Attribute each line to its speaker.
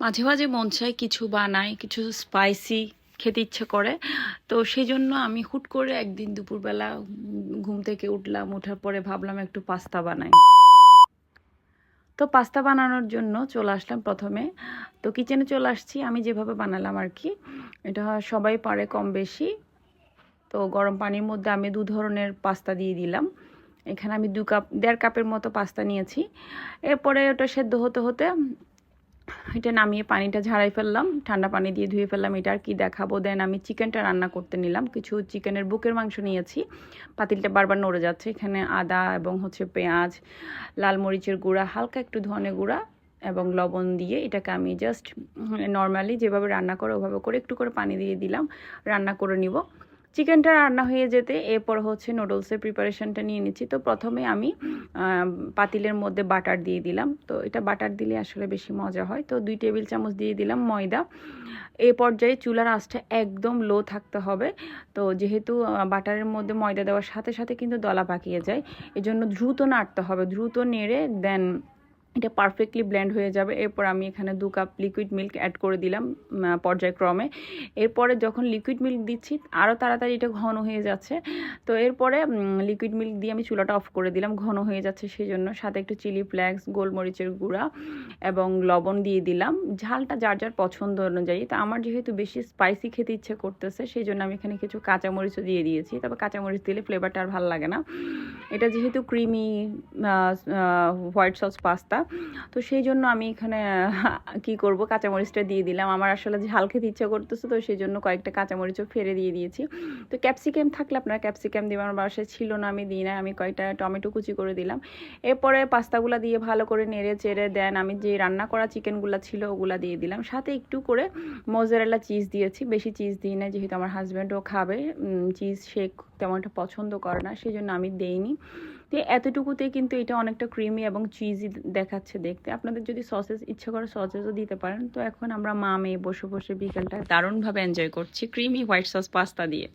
Speaker 1: মাঝে মাঝে মন চায় কিছু বানাই, কিছু স্পাইসি খেতে ইচ্ছে করে। তো সেই জন্য আমি হুট করে একদিন দুপুরবেলা ঘুম থেকে উঠলাম ওঠার পরে ভাবলাম একটু পাস্তা বানাই। তো পাস্তা বানানোর জন্য চলে আসলাম প্রথমে। তো কিচেনে চলে আসছি, আমি যেভাবে বানালাম আর কি, এটা সবাই পারে কম বেশি। তো গরম পানির মধ্যে আমি দু ধরনের পাস্তা দিয়ে দিলাম। এখানে আমি দু কাপ দেড় কাপের মতো পাস্তা নিয়েছি। এরপরে ওটা সেদ্ধ হতে হতে এটা নামিয়ে পানিটা ঝাড়াই ফেললাম, ঠান্ডা পানি দিয়ে ধুয়ে ফেললাম, এটা আর কি দেখাবো। দেন আমি চিকেনটা রান্না করতে নিলাম, কিছু চিকেনের বুকের মাংস নিয়েছি। পাতিলটা বারবার নড়ে যাচ্ছে, এখানে আদা এবং হচ্ছে পেঁয়াজ, লাল মরিচের গুঁড়া, হালকা একটু ধনে গুঁড়া এবং লবণ দিয়ে এটাকে আমি জাস্ট নর্মালি যেভাবে রান্না করে ওভাবে করে একটু করে পানি দিয়ে দিলাম, রান্না করে নিব। চিকেনটা রান্না হয়ে যেতে এরপর হচ্ছে নুডলসের প্রিপারেশনটা নিয়ে নিচ্ছি। তো প্রথমে আমি পাতিলের মধ্যে বাটার দিয়ে দিলাম। তো এটা বাটার দিলে আসলে বেশি মজা হয়। তো দুই টেবিল চামচ দিয়ে দিলাম ময়দা। এ পর্যায়ে চুলার আঁচটা একদম লো থাকতে হবে। তো যেহেতু বাটারের মধ্যে ময়দা দেওয়ার সাথে সাথে কিন্তু দলা পাকিয়ে যায়। এজন্য দ্রুত নাড়তে হবে। দ্রুত নেড়ে দেন এটা পারফেক্টলি ব্লেন্ড হয়ে যাবে। এরপর আমি এখানে দু কাপ লিকুইড মিল্ক অ্যাড করে দিলাম পর্যায়ক্রমে। এরপরে যখন লিকুইড মিল্ক দিচ্ছি আরও তাড়াতাড়ি এটা ঘন হয়ে যাচ্ছে। তো এরপরে লিকুইড মিল্ক দিয়ে আমি চুলাটা অফ করে দিলাম, ঘন হয়ে যাচ্ছে সেই জন্য সাথে একটু চিলি ফ্লেক্স গোলমরিচের গুঁড়া এবং লবণ দিয়ে দিলাম। ঝালটা যার যার পছন্দ অনুযায়ী। তা আমার যেহেতু বেশি স্পাইসি খেতে ইচ্ছে করতেছে সেই জন্য আমি এখানে কিছু কাঁচামরিচও দিয়ে দিয়েছি। তবে কাঁচামরিচ দিলে ফ্লেভারটা আর ভালো লাগে না। এটা যেহেতু ক্রিমি হোয়াইট সস পাস্তা তো সেই জন্য আমি এখানে কি করব? কাঁচামরিচটা দিয়ে দিলাম। আমার আসলে ঝাল খেতে ইচ্ছে করতেছে, তো সেই জন্য কয়েকটা কাঁচামরিচও ফেলে দিয়ে দিয়েছি। তো ক্যাপসিকাম থাকলে আপনারা ক্যাপসিকাম দিবেন, আমার বাসায় ছিল না, আমি দিই না আমি কয়েকটা টমেটো কুচি করে দিলাম। এরপরে পাস্তাগুলো দিয়ে ভালো করে নেড়ে চেড়ে দেন, আমি যে রান্না করা চিকেনগুলো ছিল, ওগুলা দিয়ে দিলাম। সাথে একটু করে মোজারেলা চিজ দিয়েছি। বেশি চিজ দিই না যেহেতু আমার হাজব্যান্ডও খাবে। চিজ সে তেমন একটা পছন্দ করে না সেই জন্য আমি দেইনি। তো এতটুকুতে কিন্তু এটা অনেকটা ক্রিমি এবং চিজি দেখাচ্ছে দেখতে। আপনাদের যদি সসেস ইচ্ছা করে সসেসও দিতে পারেন। তো এখন আমরা মা মেয়ে বসে বসে বিকেলটা দারুণভাবে এনজয় করছি ক্রিমি হোয়াইট সস পাস্তা দিয়ে।